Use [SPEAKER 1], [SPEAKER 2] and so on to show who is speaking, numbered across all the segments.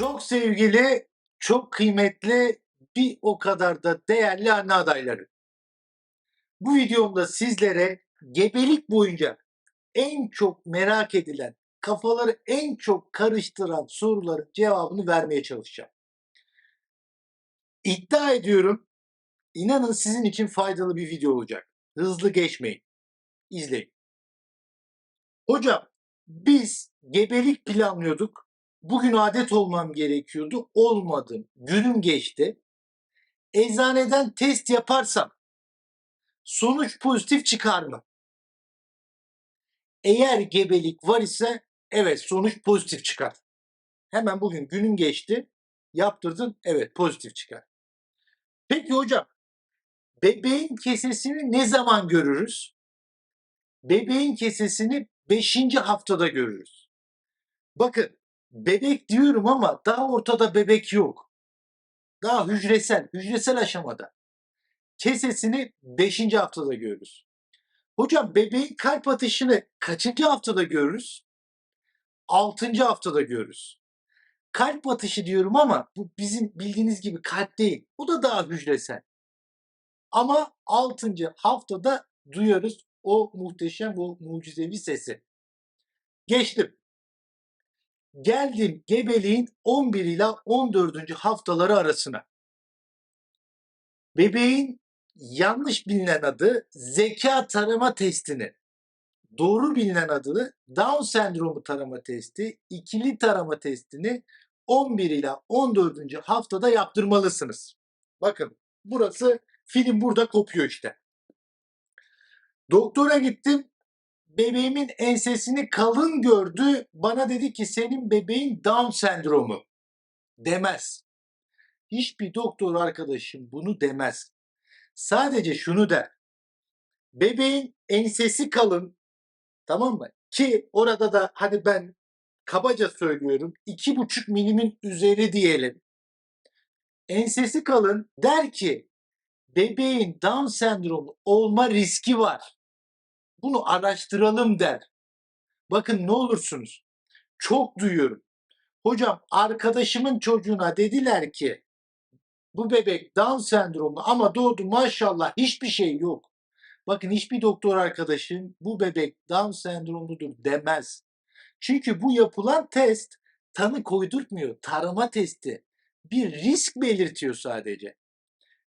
[SPEAKER 1] Çok sevgili, çok kıymetli, bir o kadar da değerli anne adayları. Bu videomda sizlere gebelik boyunca en çok merak edilen, kafaları en çok karıştıran soruların cevabını vermeye çalışacağım. İddia ediyorum, inanın sizin için faydalı bir video olacak. Hızlı geçmeyin. İzleyin. Hocam, biz gebelik planlıyorduk. Bugün adet olmam gerekiyordu. Olmadım. Günüm geçti. Eczaneden test yaparsam sonuç pozitif çıkar mı? Eğer gebelik var ise evet sonuç pozitif çıkar. Hemen bugün günün geçti. Yaptırdın evet pozitif çıkar. Peki hocam bebeğin kesesini ne zaman görürüz? Bebeğin kesesini 5. haftada görürüz. Bakın bebek diyorum ama daha ortada bebek yok. Daha hücresel, hücresel aşamada. Kesesini 5. haftada görürüz. Hocam bebeğin kalp atışını kaçıncı haftada görürüz? 6. haftada görürüz. Kalp atışı diyorum ama bu bizim bildiğiniz gibi kalp değil. O da daha hücresel. Ama 6. haftada duyuyoruz o muhteşem, o mucizevi sesi. Geçtim. Geldim gebeliğin 11 ile 14. haftaları arasına. Bebeğin yanlış bilinen adı zeka tarama testini, doğru bilinen adı Down sendromu tarama testi, ikili tarama testini 11 ile 14. haftada yaptırmalısınız. Bakın burası film burada kopuyor işte. Doktora gittim. Bebeğimin ensesini kalın gördü. Bana dedi ki senin bebeğin Down sendromu. Demez. Hiçbir doktor arkadaşım bunu demez. Sadece şunu der. Bebeğin ensesi kalın. Tamam mı? Ki orada da hadi ben kabaca söylüyorum. iki buçuk milimin üzeri diyelim. Ensesi kalın der ki bebeğin Down sendromu olma riski var. Bunu araştıralım der. Bakın ne olursunuz. Çok duyuyorum. Hocam arkadaşımın çocuğuna dediler ki bu bebek Down sendromu ama doğdu maşallah hiçbir şey yok. Bakın hiçbir doktor arkadaşım bu bebek Down sendromudur demez. Çünkü bu yapılan test tanı koydurtmuyor. Tarama testi. Bir risk belirtiyor sadece.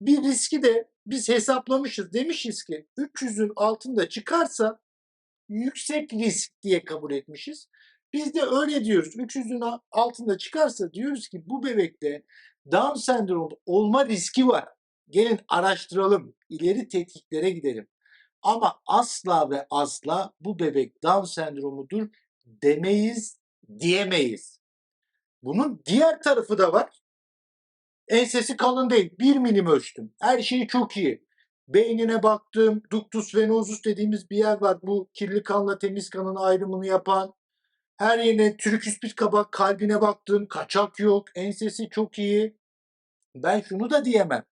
[SPEAKER 1] Bir riski de biz hesaplamışız. Demişiz ki 300'ün altında çıkarsa yüksek risk diye kabul etmişiz. Biz de öyle diyoruz. 300'ün altında çıkarsa diyoruz ki bu bebekte Down sendromu olma riski var. Gelin araştıralım. ileri tetkiklere gidelim. Ama asla ve asla bu bebek Down sendromudur demeyiz, diyemeyiz. Bunun diğer tarafı da var. Ensesi kalın değil. Bir milim ölçtüm. Her şeyi çok iyi. Beynine baktım. Ductus venosus dediğimiz bir yer var. Bu kirli kanla temiz kanın ayrımını yapan. Her yerine triküspit kabak kalbine baktım. Kaçak yok. Ensesi çok iyi. Ben şunu da diyemem.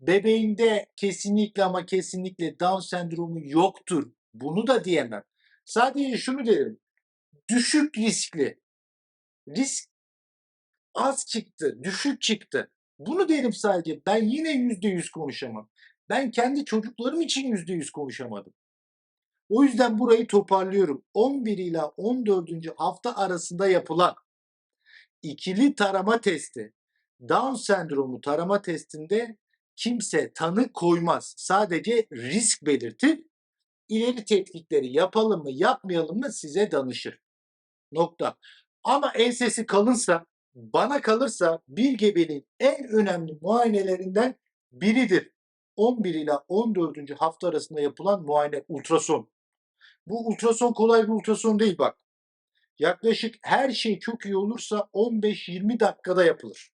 [SPEAKER 1] Bebeğinde kesinlikle ama kesinlikle Down sendromu yoktur. Bunu da diyemem. Sadece şunu derim. Düşük riskli. Risk az çıktı, düşük çıktı. Bunu derim sadece. Ben yine yüzde yüz konuşamam. Ben kendi çocuklarım için yüzde yüz konuşamadım. O yüzden burayı toparlıyorum. 11 ile 14. hafta arasında yapılan ikili tarama testi, Down sendromu tarama testinde kimse tanı koymaz. Sadece risk belirtir. İleri tetkikleri yapalım mı yapmayalım mı size danışır. Nokta. Ama ensesi kalınsa bana kalırsa bir gebeliğin en önemli muayenelerinden biridir. 11 ile 14. hafta arasında yapılan muayene ultrason. Bu ultrason kolay bir ultrason değil bak. Yaklaşık her şey çok iyi olursa 15-20 dakikada yapılır.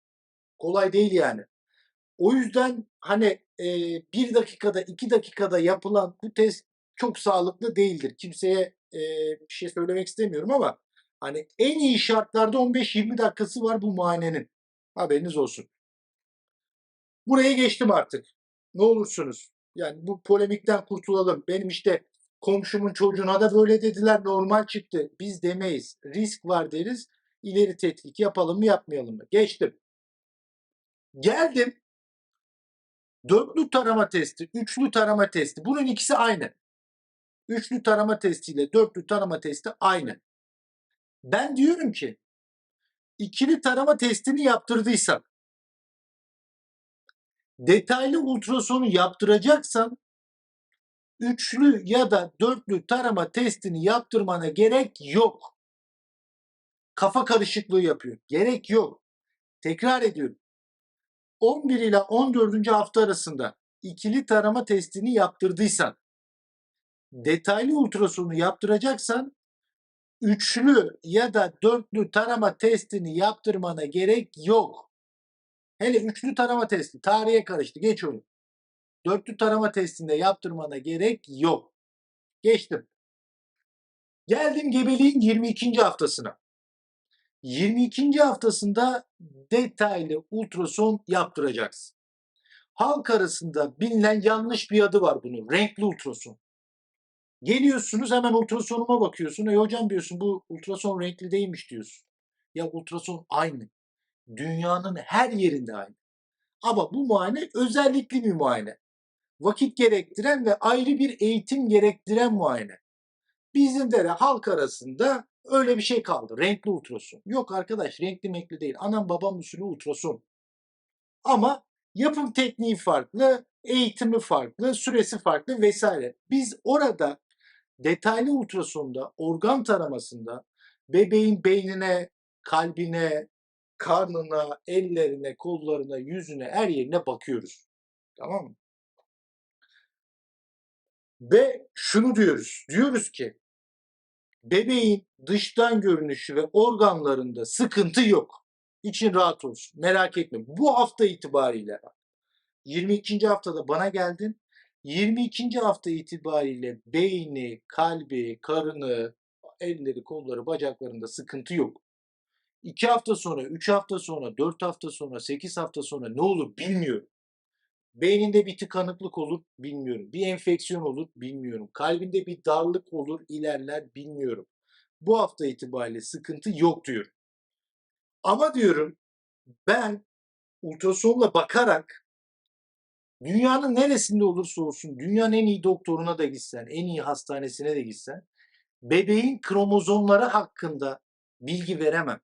[SPEAKER 1] Kolay değil yani. O yüzden hani e, bir dakikada iki dakikada yapılan bu test çok sağlıklı değildir. Kimseye e, bir şey söylemek istemiyorum ama Hani en iyi şartlarda 15-20 dakikası var bu muayenenin. Haberiniz olsun. Buraya geçtim artık. Ne olursunuz. Yani bu polemikten kurtulalım. Benim işte komşumun çocuğuna da böyle dediler normal çıktı. Biz demeyiz. Risk var deriz. İleri tetkik yapalım mı yapmayalım mı? Geçtim. Geldim. Dörtlü tarama testi, üçlü tarama testi. Bunun ikisi aynı. Üçlü tarama testiyle dörtlü tarama testi aynı. Ben diyorum ki ikili tarama testini yaptırdıysan detaylı ultrasonu yaptıracaksan üçlü ya da dörtlü tarama testini yaptırmana gerek yok. Kafa karışıklığı yapıyor. Gerek yok. Tekrar ediyorum. 11 ile 14. hafta arasında ikili tarama testini yaptırdıysan, detaylı ultrasonu yaptıracaksan üçlü ya da dörtlü tarama testini yaptırmana gerek yok. Hele üçlü tarama testi tarihe karıştı. Geç. Dörtlü tarama testinde yaptırmana gerek yok. Geçtim. Geldim gebeliğin 22. haftasına. 22. haftasında detaylı ultrason yaptıracaksın. Halk arasında bilinen yanlış bir adı var bunun. Renkli ultrason. Geliyorsunuz hemen ultrasonuma bakıyorsun. E hocam diyorsun bu ultrason renkli değilmiş diyorsun. Ya ultrason aynı. Dünyanın her yerinde aynı. Ama bu muayene özellikli bir muayene. Vakit gerektiren ve ayrı bir eğitim gerektiren muayene. Bizim de halk arasında öyle bir şey kaldı. Renkli ultrason. Yok arkadaş renkli menkli değil. Anam babam usulü ultrason. Ama yapım tekniği farklı, eğitimi farklı, süresi farklı vesaire. Biz orada detaylı ultrasonda, organ taramasında bebeğin beynine, kalbine, karnına, ellerine, kollarına, yüzüne, her yerine bakıyoruz. Tamam mı? Ve şunu diyoruz. Diyoruz ki bebeğin dıştan görünüşü ve organlarında sıkıntı yok. İçin rahat olsun. Merak etme. Bu hafta itibariyle 22. haftada bana geldin. 22. hafta itibariyle beyni, kalbi, karını, elleri, kolları, bacaklarında sıkıntı yok. 2 hafta sonra, 3 hafta sonra, 4 hafta sonra, 8 hafta sonra ne olur bilmiyorum. Beyninde bir tıkanıklık olur bilmiyorum. Bir enfeksiyon olur bilmiyorum. Kalbinde bir darlık olur ilerler bilmiyorum. Bu hafta itibariyle sıkıntı yok diyorum. Ama diyorum ben ultrasonla bakarak dünyanın neresinde olursa olsun dünyanın en iyi doktoruna da gitsen, en iyi hastanesine de gitsen bebeğin kromozomları hakkında bilgi veremem.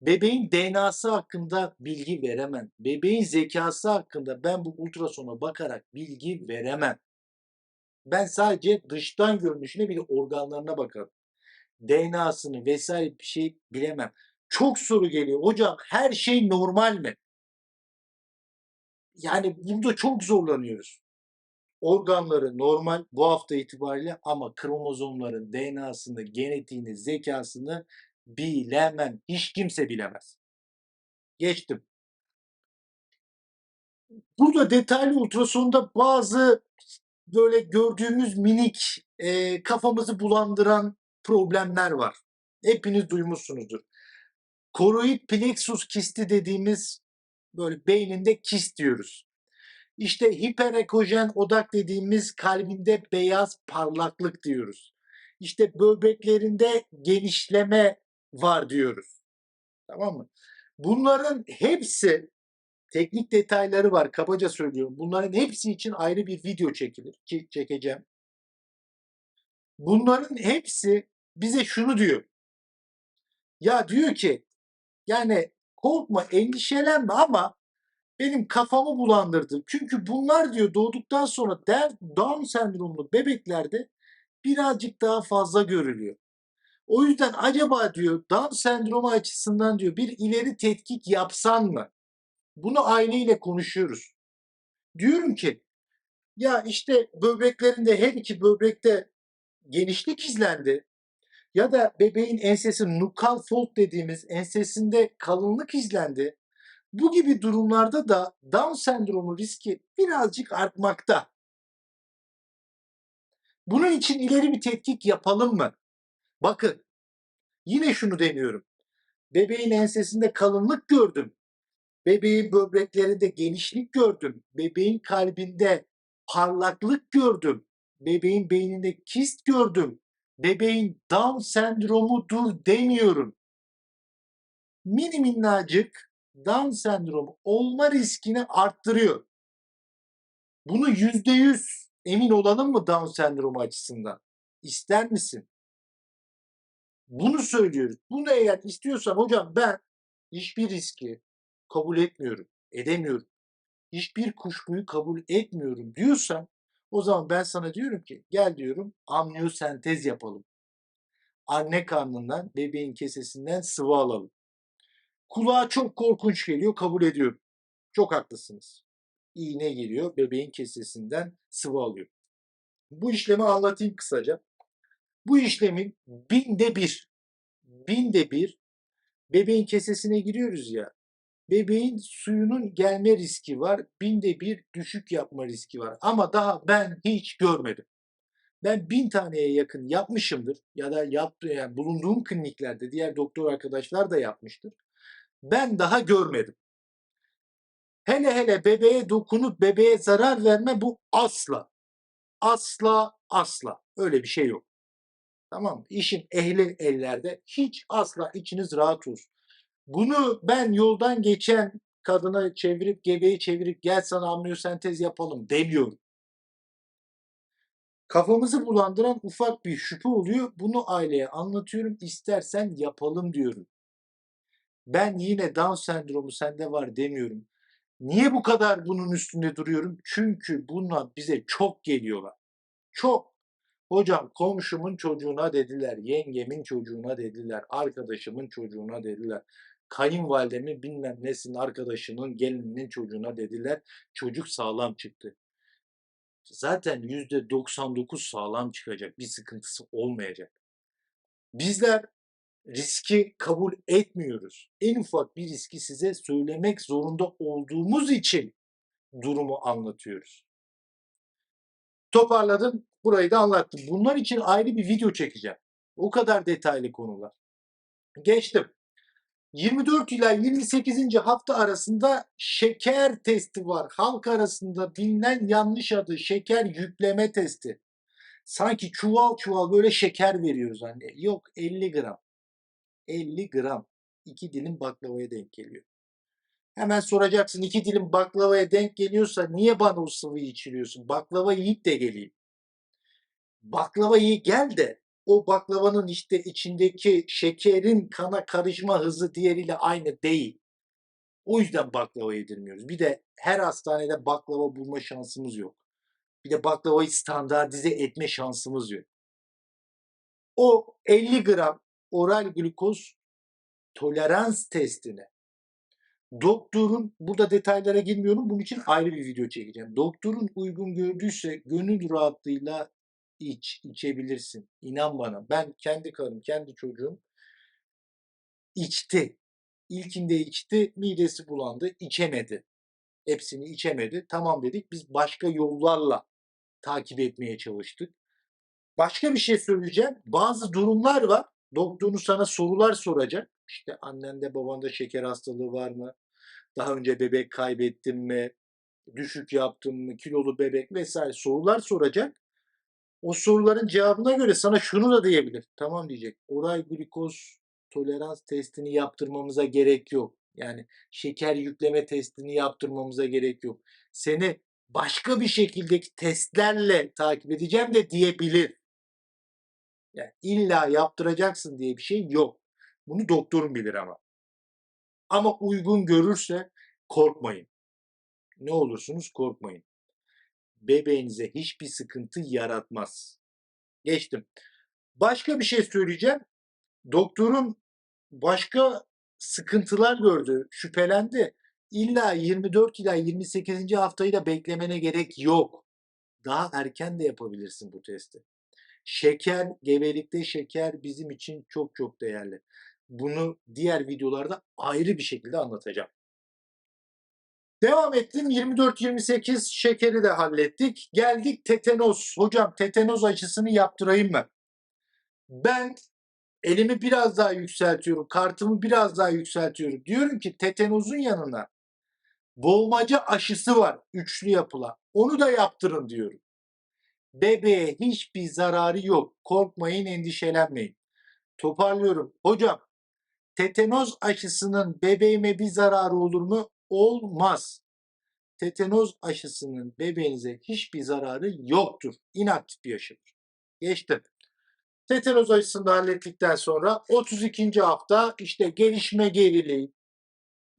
[SPEAKER 1] Bebeğin DNA'sı hakkında bilgi veremem. Bebeğin zekası hakkında ben bu ultrasona bakarak bilgi veremem. Ben sadece dıştan görünüşüne bir de organlarına bakarım. DNA'sını vesaire bir şey bilemem. Çok soru geliyor. Hocam her şey normal mi? Yani burada çok zorlanıyoruz. Organları normal bu hafta itibariyle ama kromozomların DNA'sını, genetiğini, zekasını bilemem. Hiç kimse bilemez. Geçtim. Burada detaylı ultrasonda bazı böyle gördüğümüz minik e, kafamızı bulandıran problemler var. Hepiniz duymuşsunuzdur. Koroid plexus kisti dediğimiz böyle beyninde kist diyoruz. İşte hiperekojen odak dediğimiz kalbinde beyaz parlaklık diyoruz. İşte böbreklerinde genişleme var diyoruz. Tamam mı? Bunların hepsi teknik detayları var. Kabaca söylüyorum. Bunların hepsi için ayrı bir video çekilir ki çekeceğim. Bunların hepsi bize şunu diyor. Ya diyor ki yani korkma, endişelenme ama benim kafamı bulandırdı. Çünkü bunlar diyor doğduktan sonra Down sendromlu bebeklerde birazcık daha fazla görülüyor. O yüzden acaba diyor Down sendromu açısından diyor bir ileri tetkik yapsan mı? Bunu aileyle konuşuyoruz. Diyorum ki ya işte böbreklerinde her iki böbrekte genişlik izlendi ya da bebeğin ensesi nukal fold dediğimiz ensesinde kalınlık izlendi. Bu gibi durumlarda da Down sendromu riski birazcık artmakta. Bunun için ileri bir tetkik yapalım mı? Bakın yine şunu deniyorum. Bebeğin ensesinde kalınlık gördüm. Bebeğin böbreklerinde genişlik gördüm. Bebeğin kalbinde parlaklık gördüm. Bebeğin beyninde kist gördüm. Bebeğin Down sendromudur demiyorum. mini minnacık Down sendromu olma riskini arttırıyor. Bunu yüzde yüz emin olalım mı Down sendromu açısından? İster misin? Bunu söylüyoruz. Bunu eğer istiyorsan hocam ben hiçbir riski kabul etmiyorum, edemiyorum. Hiçbir kuşkuyu kabul etmiyorum diyorsan o zaman ben sana diyorum ki gel diyorum amniyosentez yapalım. Anne karnından bebeğin kesesinden sıvı alalım. Kulağa çok korkunç geliyor kabul ediyorum. Çok haklısınız. İğne geliyor bebeğin kesesinden sıvı alıyor. Bu işlemi anlatayım kısaca. Bu işlemin binde bir, binde bir bebeğin kesesine giriyoruz ya. Bebeğin suyunun gelme riski var. Binde bir düşük yapma riski var. Ama daha ben hiç görmedim. Ben bin taneye yakın yapmışımdır. Ya da yaptı yani bulunduğum kliniklerde diğer doktor arkadaşlar da yapmıştır. Ben daha görmedim. Hele hele bebeğe dokunup bebeğe zarar verme bu asla. Asla asla. Öyle bir şey yok. Tamam mı? İşin ehli ellerde hiç asla içiniz rahat olsun. Bunu ben yoldan geçen kadına çevirip gebeyi çevirip gel sana amniyosentez yapalım demiyorum. Kafamızı bulandıran ufak bir şüphe oluyor. Bunu aileye anlatıyorum. İstersen yapalım diyorum. Ben yine Down sendromu sende var demiyorum. Niye bu kadar bunun üstünde duruyorum? Çünkü bunlar bize çok geliyorlar. Çok. Hocam komşumun çocuğuna dediler, yengemin çocuğuna dediler, arkadaşımın çocuğuna dediler. Kayınvalidemin bilmem nesinin arkadaşının gelininin çocuğuna dediler. Çocuk sağlam çıktı. Zaten %99 sağlam çıkacak. Bir sıkıntısı olmayacak. Bizler riski kabul etmiyoruz. En ufak bir riski size söylemek zorunda olduğumuz için durumu anlatıyoruz. Toparladım. Burayı da anlattım. Bunlar için ayrı bir video çekeceğim. O kadar detaylı konular. Geçtim. 24 ila 28. hafta arasında şeker testi var. Halk arasında bilinen yanlış adı şeker yükleme testi. Sanki çuval çuval böyle şeker veriyoruz anne. Yok 50 gram. 50 gram. 2 dilim baklavaya denk geliyor. Hemen soracaksın iki dilim baklavaya denk geliyorsa niye bana o sıvıyı içiriyorsun? Baklava yiyip de geleyim. Baklava iyi gel de o baklavanın işte içindeki şekerin kana karışma hızı diğeriyle aynı değil. O yüzden baklava yedirmiyoruz. Bir de her hastanede baklava bulma şansımız yok. Bir de baklavayı standartize etme şansımız yok. O 50 gram oral glukoz tolerans testine doktorun burada detaylara girmiyorum. Bunun için ayrı bir video çekeceğim. Doktorun uygun gördüyse gönül rahatlığıyla iç, içebilirsin. İnan bana. Ben kendi karım, kendi çocuğum içti. İlkinde içti, midesi bulandı, içemedi. Hepsini içemedi. Tamam dedik. Biz başka yollarla takip etmeye çalıştık. Başka bir şey söyleyeceğim. Bazı durumlar var. Doktorun sana sorular soracak. İşte annende babanda şeker hastalığı var mı? Daha önce bebek kaybettin mi? Düşük yaptın mı? Kilolu bebek vesaire sorular soracak. O soruların cevabına göre sana şunu da diyebilir. Tamam diyecek. Oral glikoz tolerans testini yaptırmamıza gerek yok. Yani şeker yükleme testini yaptırmamıza gerek yok. Seni başka bir şekildeki testlerle takip edeceğim de diyebilir. Yani illa yaptıracaksın diye bir şey yok. Bunu doktorun bilir ama. Ama uygun görürse korkmayın. Ne olursunuz korkmayın. Bebeğinize hiçbir sıkıntı yaratmaz. Geçtim. Başka bir şey söyleyeceğim. Doktorum başka sıkıntılar gördü, şüphelendi. İlla 24 ila 28. haftayı da beklemene gerek yok. Daha erken de yapabilirsin bu testi. Şeker, gebelikte şeker bizim için çok çok değerli. Bunu diğer videolarda ayrı bir şekilde anlatacağım. Devam ettim. 24-28 şekeri de hallettik. Geldik tetanoz. Hocam tetanoz aşısını yaptırayım mı? Ben elimi biraz daha yükseltiyorum. Kartımı biraz daha yükseltiyorum. Diyorum ki tetanozun yanına boğmaca aşısı var. Üçlü yapılan. Onu da yaptırın diyorum. Bebeğe hiçbir zararı yok. Korkmayın, endişelenmeyin. Toparlıyorum. Hocam Tetanoz aşısının bebeğime bir zararı olur mu? Olmaz. Tetanoz aşısının bebeğinize hiçbir zararı yoktur. İnaktif bir aşıdır. Geçtim. Tetanoz aşısını da hallettikten sonra 32. hafta işte gelişme geriliği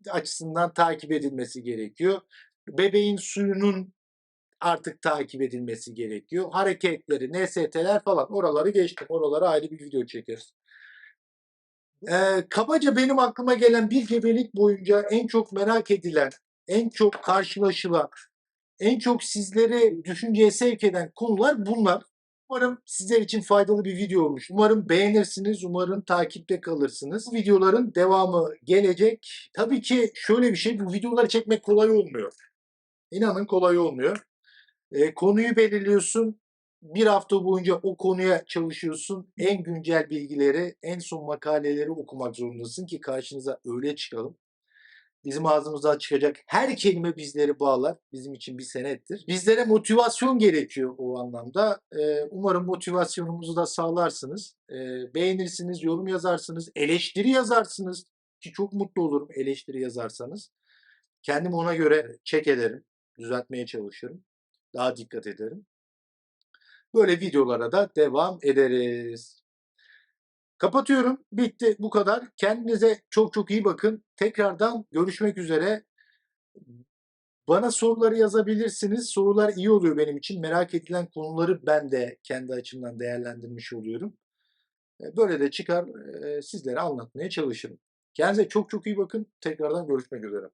[SPEAKER 1] açısından takip edilmesi gerekiyor. Bebeğin suyunun artık takip edilmesi gerekiyor. Hareketleri, NST'ler falan oraları geçtim. Oralara ayrı bir video çekeriz. Ee, kabaca benim aklıma gelen bir gebelik boyunca en çok merak edilen, en çok karşılaşılan, en çok sizleri düşünceye sevk eden konular bunlar. Umarım sizler için faydalı bir video olmuş. Umarım beğenirsiniz, umarım takipte kalırsınız. Videoların devamı gelecek. Tabii ki şöyle bir şey, bu videoları çekmek kolay olmuyor. İnanın kolay olmuyor. E, konuyu belirliyorsun. Bir hafta boyunca o konuya çalışıyorsun. En güncel bilgileri, en son makaleleri okumak zorundasın ki karşınıza öyle çıkalım. Bizim ağzımızdan çıkacak her kelime bizleri bağlar. Bizim için bir senettir. Bizlere motivasyon gerekiyor o anlamda. Ee, umarım motivasyonumuzu da sağlarsınız. Ee, beğenirsiniz, yorum yazarsınız, eleştiri yazarsınız. Ki çok mutlu olurum eleştiri yazarsanız. Kendimi ona göre çek ederim. Düzeltmeye çalışırım. Daha dikkat ederim. Böyle videolara da devam ederiz. Kapatıyorum. Bitti. Bu kadar. Kendinize çok çok iyi bakın. Tekrardan görüşmek üzere. Bana soruları yazabilirsiniz. Sorular iyi oluyor benim için. Merak edilen konuları ben de kendi açımdan değerlendirmiş oluyorum. E, Böyle de çıkar e, sizlere anlatmaya çalışırım. Kendinize çok çok iyi bakın. Tekrardan görüşmek üzere.